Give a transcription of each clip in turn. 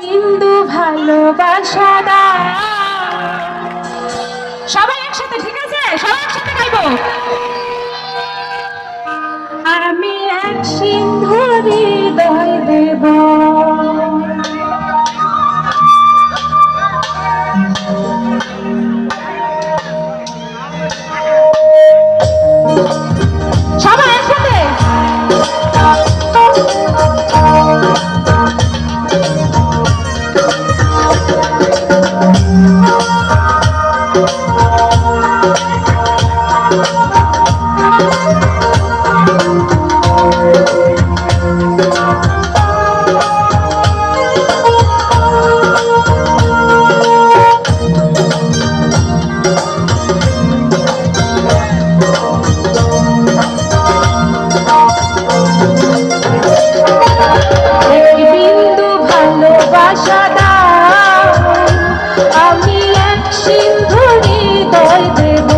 বিন্দু ভালোবাসা দা সবাই একসাথে, ঠিক আছে? সবাই একসাথে গাইবো। আমি এক সিন্ধুরি দয় দেব। সবাই আমি এক সিন্ধু হৃদয় দেব।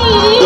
Bye.